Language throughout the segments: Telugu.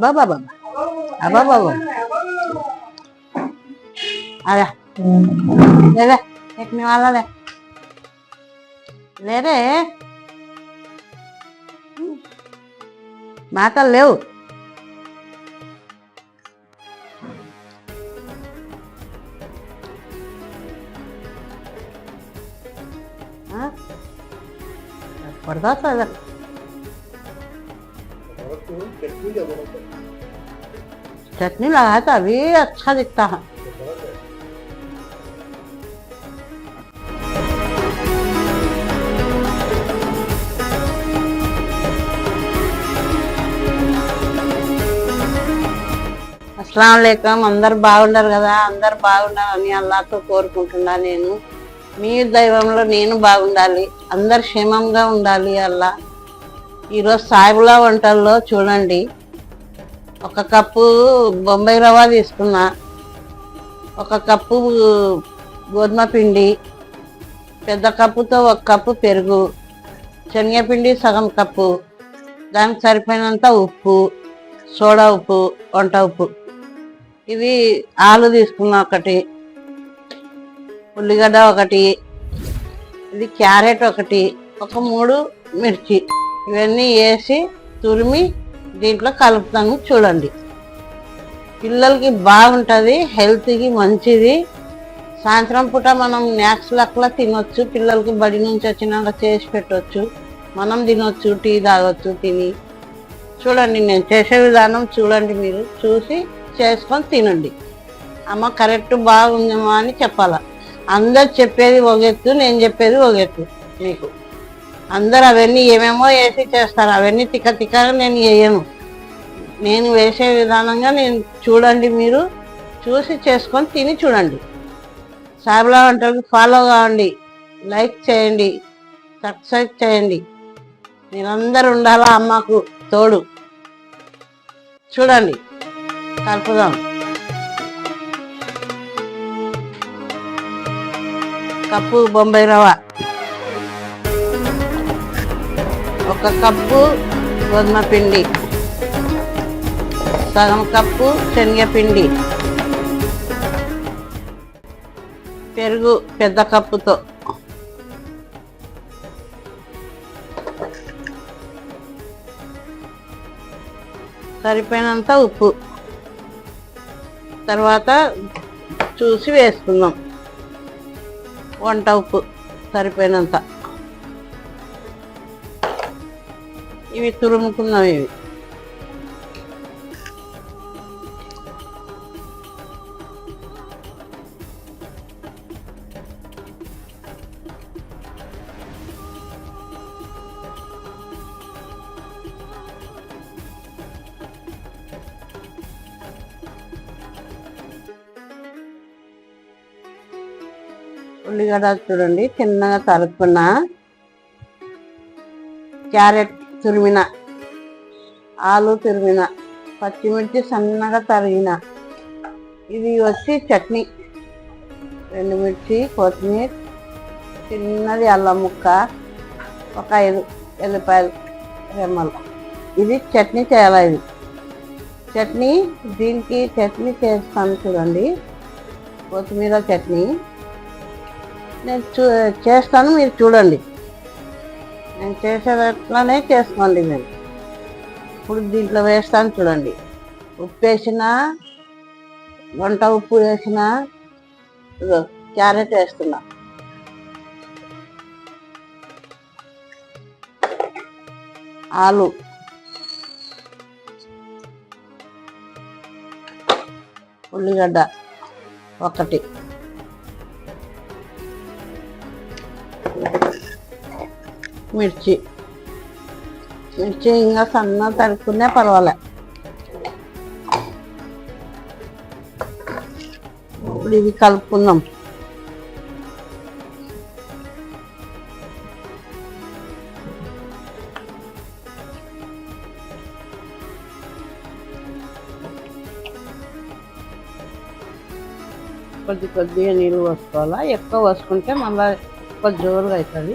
बाबा बाबा. आबा बाबा आला ले ले एक मी आला ले ले रे. माता लेव. पडदा चालत इधर चटनी लगाया था अभी अच्छा दिखता है అస్సలం అందరు బాగుండారు కదా అందరు బాగుండాలని అల్లాతో కోరుకుంటున్నా నేను మీ దైవంలో నేను బాగుండాలి అందరు క్షేమంగా ఉండాలి అల్లా ఈరోజు సాయిబులా వంటల్లో చూడండి. ఒక కప్పు బొంబాయి రవ్వ తీసుకున్నా. ఒక కప్పు గోధుమ పిండి. పెద్ద కప్పుతో ఒక కప్పు పెరుగు. శనగపిండి సగం కప్పు. దానికి సరిపోయినంత ఉప్పు సోడా ఉప్పు వంట ఉప్పు. ఇవి ఆలు తీసుకున్నా ఒకటి. ఉల్లిగడ్డ ఒకటి. ఇది క్యారెట్ ఒకటి. ఒక మూడు మిర్చి. ఇవన్నీ వేసి తురిమి దీంట్లో కలుపుతాను చూడండి. పిల్లలకి బాగుంటుంది హెల్త్కి మంచిది. సాయంత్రం పూట మనం స్నాక్స్ లెక్కలా తినొచ్చు పిల్లలకి బడి నుంచి వచ్చినాక చేసి పెట్టవచ్చు మనం తినొచ్చు టీ తాగొచ్చు తిని. చూడండి నేను చేసే విధానం చూడండి మీరు చూసి చేసుకొని తినండి. అమ్మ కరెక్ట్ బాగుందమ్మా అని చెప్పాలా. అందరు చెప్పేది ఒక ఎత్తు నేను చెప్పేది ఒక ఎత్తు మీకు. అందరు అవన్నీ ఏమేమో వేసి చేస్తారు. అవన్నీ తిక్క తిక్కగా నేను వేయను. నేను వేసే విధానంగా నేను చూడండి మీరు. చూసి చేసుకొని తిని చూడండి. సాయిబులా వంటలకి ఫాలో కావండి. లైక్ చేయండి. సబ్స్క్రైబ్ చేయండి. మీరందరూ ఉండాలా అమ్మకు తోడు? చూడండి. కలుపుదాం. కప్పు బొంబాయి రవ్వ. ఒక కప్పు గోధుమ పిండి. సగం కప్పు శనగపిండి పెరుగు పెద్ద కప్పుతో. సరిపోయినంత ఉప్పు. తర్వాత చూసి వేసుకుందాం. వంట ఉప్పు సరిపోయినంత. ఇవి తురుముకుందాం ఇవి ఉల్లిగడ్డ చూడండి చిన్నగా తరుక్కున్న. క్యారెట్ తురిమిన. ఆలు తురిమిన. పచ్చిమిర్చి సన్నగా తరిగిన. ఇది వచ్చి చట్నీ. రెండు మిర్చి కొత్తిమీర చిన్నది అల్లం ముక్క ఒక ఐదు ఎల్లిపాయలు రెమ్మలు. ఇది చట్నీ చేయాలి ఇది? చట్నీ దీనికి చట్నీ చేస్తాను చూడండి. కొత్తిమీర చట్నీ. నేను చూ చేస్తాను మీరు చూడండి. నేను చేసేటట్లానే చేసుకోండి మీరు. ఇప్పుడు దీంట్లో వేస్తాను చూడండి. ఉప్పు వేసిన వంట ఉప్పు వేసిన క్యారెట్ వేస్తున్నా. ఆలు. ఉల్లిగడ్డ. ఒకటి. మిర్చి మిర్చి ఇంకా సన్న తరుక్కునే పర్వాలే ఇప్పుడు ఇది కలుపుకుందాం కొద్ది కొద్దిగా నీళ్ళు పోసుకోవాలా ఎక్కువ పోసుకుంటే మళ్ళీ కొద్ది జోరుగా అవుతుంది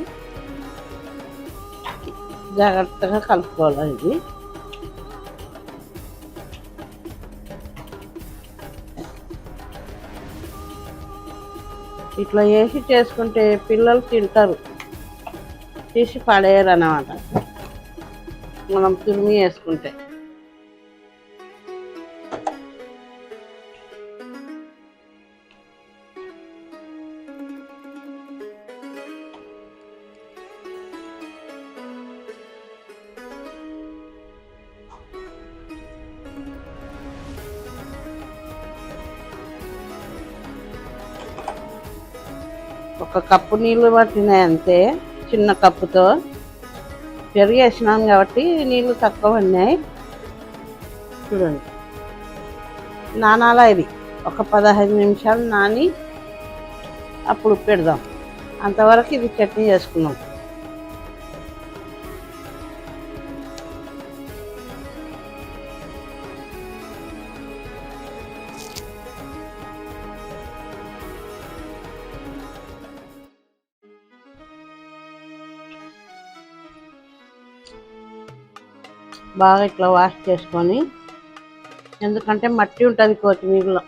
జాగ్రత్తగా కలుపుకోవాలండి ఇట్లా వేసి చేసుకుంటే పిల్లలు తింటారు. తీసి పడేయరు అన్నమాట మనం తురిమి వేసుకుంటే. ఒక కప్పు నీళ్ళు పట్టినాయి అంతే చిన్న కప్పుతో. పెరిగేసినాం వేసినాం కాబట్టి నీళ్ళు తక్కువ ఉన్నాయి చూడండి. నానాలా ఇది ఒక పదహైదు నిమిషాలు నాని అప్పుడు పెడదాం. అంతవరకు ఇది చట్నీ చేసుకున్నాం. బాగా ఇట్లా వాష్ చేసుకొని. ఎందుకంటే మట్టి ఉంటుంది కొత్తిమీరలో.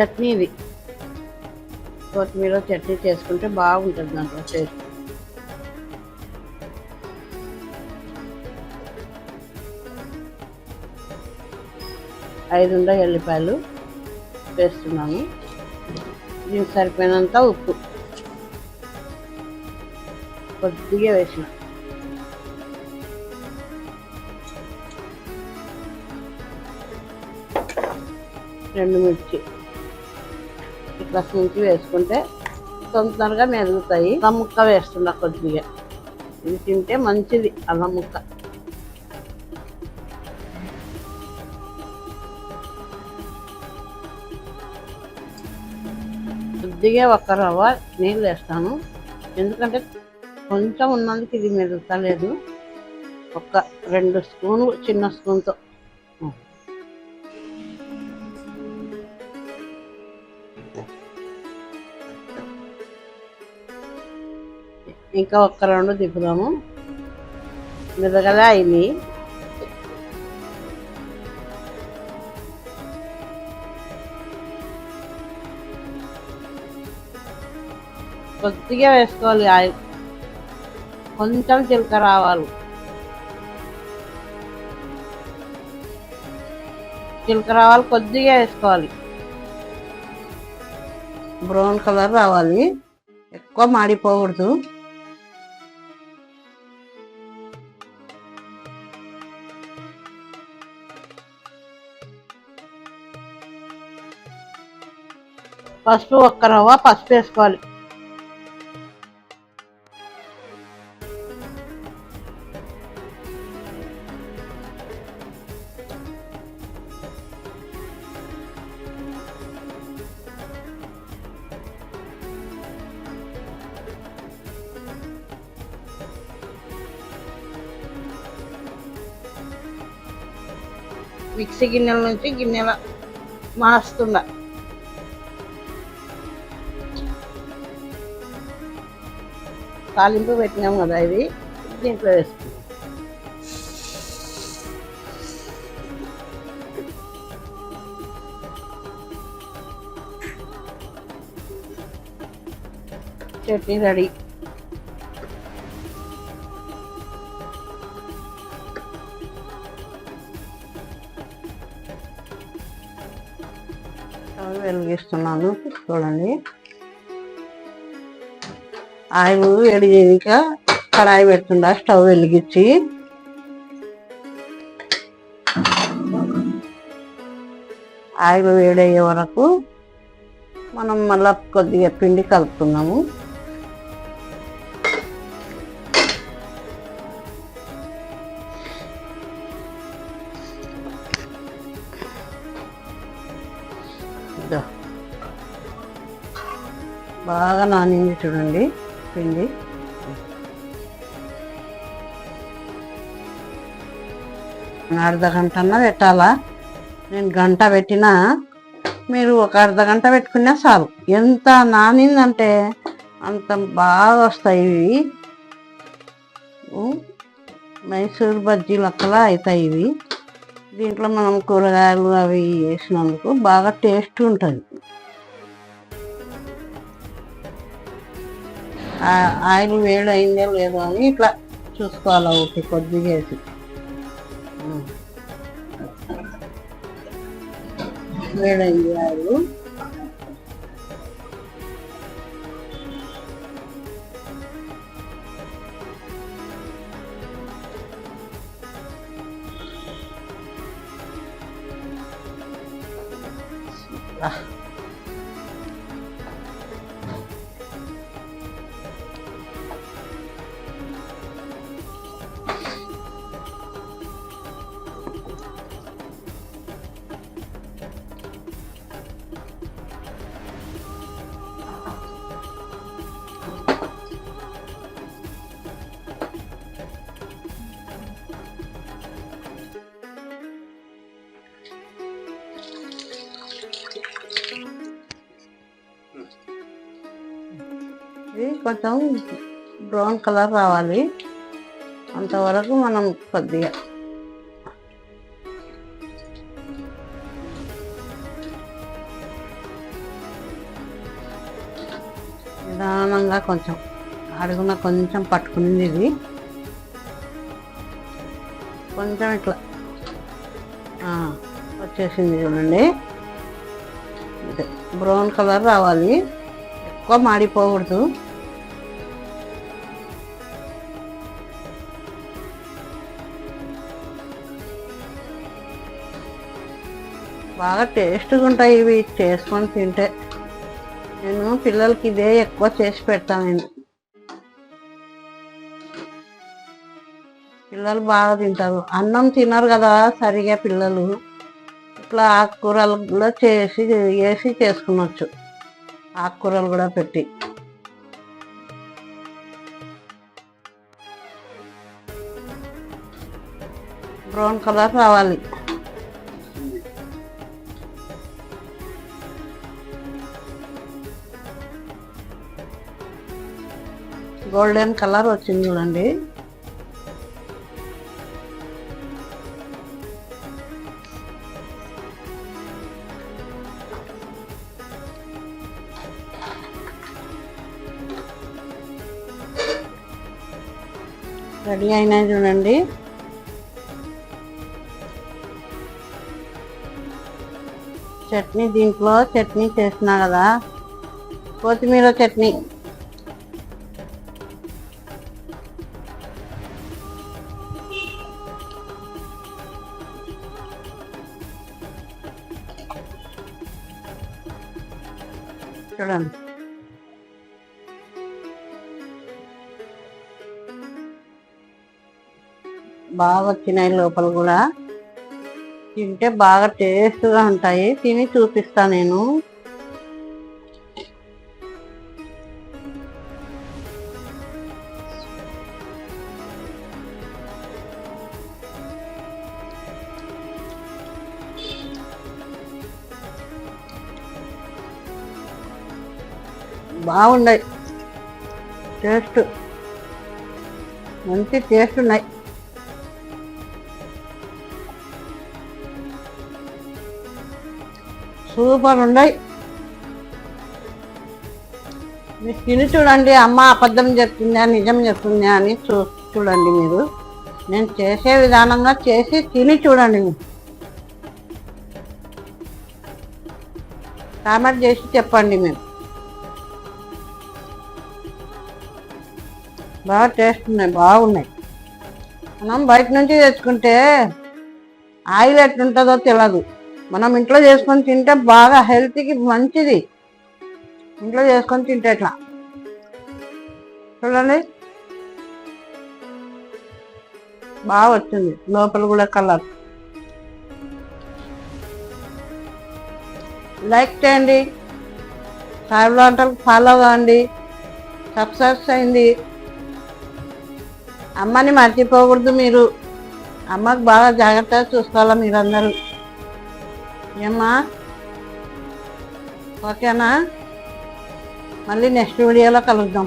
చట్నీ ఇది. కొత్తిమీర చట్నీ చేసుకుంటే బాగుంటుంది దాంట్లో టేస్ట్. ఐదు ఉండ ఎల్లిపాయలు వేస్తున్నాము. దీనికి సరిపోయినంత ఉప్పు కొద్దిగా వేసిన. రెండు మిర్చి ఇట్లా నుంచి వేసుకుంటే తొందరగా మెరుగుతాయి అల్లం ముక్క వేస్తున్నా కొద్దిగా. ఇది తింటే మంచిది అల్లం ముక్క. కొద్దిగా ఒక్క రవ్వ నీళ్ళు వేస్తాను. ఎందుకంటే కొంచెం ఉన్నందుకు ఇది మెరుగుతలేదు ఒక రెండు స్పూన్లు చిన్న స్పూన్తో. ఇంకా ఒక్క రెండు దిప్పుదాము మెదగలే అయింది కొద్దిగా వేసుకోవాలి. ఆయిల్ కొంచెం చిలక రావాలి. చిలక రావాలి కొద్దిగా వేసుకోవాలి. బ్రౌన్ కలర్ రావాలి. ఎక్కువ మాడిపోకూడదు. పసుపు ఒక్క రవ్వ పసుపు వేసుకోవాలి. మిక్సీ గిన్నెల నుంచి గిన్నెల మారుస్తుండ తాలింపు పెట్టినాం కదా ఇది దీంట్లో వేసుకుంటాం చట్నీ రెడీ. వెలిగిస్తున్నాను. చూడండి. ఆయిల్ వేడి చేయక కడాయి పెడుతుండ స్టవ్ వెలిగించి. ఆయిల్ వేడయ్యే వరకు మనం మళ్ళీ కొద్దిగా పిండి కలుపుతున్నాము. బాగా నానింది చూడండి. పిండి. అర్ధ గంట అన్న పెట్టాలా? నేను గంట పెట్టినా మీరు ఒక అర్ధ గంట పెట్టుకున్నా చాలు. ఎంత నానిందంటే అంత బాగా వస్తాయి ఇవి. మైసూర్ బజ్జీ లెక్కలా అవుతాయి ఇవి. దీంట్లో మనం కూరగాయలు అవి వేసినందుకు బాగా టేస్ట్ ఉంటుంది. ఆయిల్ వేడి అయిందో లేదో అని ఇట్లా చూసుకోవాలి ఒకటి కొద్దిగా వేసి ఉమ్. వేడైంది ఆయిల్ కొంచెం బ్రౌన్ కలర్ రావాలి. అంతవరకు మనం కొద్దిగా నిదానంగా కొంచెం అడుగున కొంచెం పట్టుకునింది. ఇది కొంచెం ఇట్లా వచ్చేసింది చూడండి. ఇదే బ్రౌన్ కలర్ రావాలి. ఎక్కువ మాడిపోకూడదు. బాగా టేస్ట్గా ఉంటాయి ఇవి. చేసుకొని తింటే. నేను పిల్లలకి ఇదే ఎక్కువ చేసి పెడతాను నేను పిల్లలు బాగా తింటారు. అన్నం తినరు కదా సరిగా పిల్లలు. ఇట్లా ఆకుకూరలు కూడా చేసి వేసి చేసుకునొచ్చు. ఆకుకూరలు కూడా పెట్టి. బ్రౌన్ కలర్ రావాలి. గోల్డెన్ కలర్ వచ్చింది చూడండి. రెడీ అయినాయి చూడండి. చట్నీ దీంట్లో చట్నీ చేసినా కదా. కొత్తిమీర చట్నీ. బాగా వచ్చినాయి లోపల కూడా. తింటే బాగా టేస్ట్గా ఉంటాయి. తిని చూపిస్తా నేను. బాగున్నాయి. టేస్ట్. మంచి టేస్ట్ ఉన్నాయి. సూపర్ ఉన్నాయి మీరు తిని చూడండి అమ్మ అబద్ధం చెప్తుందా నిజం చెప్తుందా అని చూ చూడండి మీరు. నేను చేసే విధానంగా చేసి తిని చూడండి కామెంట్ చేసి చెప్పండి మీరు. బాగా టేస్ట్ ఉన్నాయి బాగున్నాయి. మనం బయట నుంచి తెచ్చుకుంటే ఆయిల్ ఎట్లుంటుందో తెలియదు మనం ఇంట్లో చేసుకొని తింటే బాగా హెల్త్కి మంచిది. ఇంట్లో చేసుకొని తింటే ఎట్లా? చూడండి. బాగా వచ్చింది. లోపల కూడా కలర్. లైక్ చేయండి. సాయి వంటలు ఫాలో కావండి సక్సెస్ అయింది అమ్మని మర్చిపోకూడదు మీరు. అమ్మకు బాగా జాగ్రత్తగా చూసుకోవాలా మీరందరూ. ఏమ్మా? ఓకేనా? మళ్ళీ నెక్స్ట్ వీడియోలో కలుద్దాం.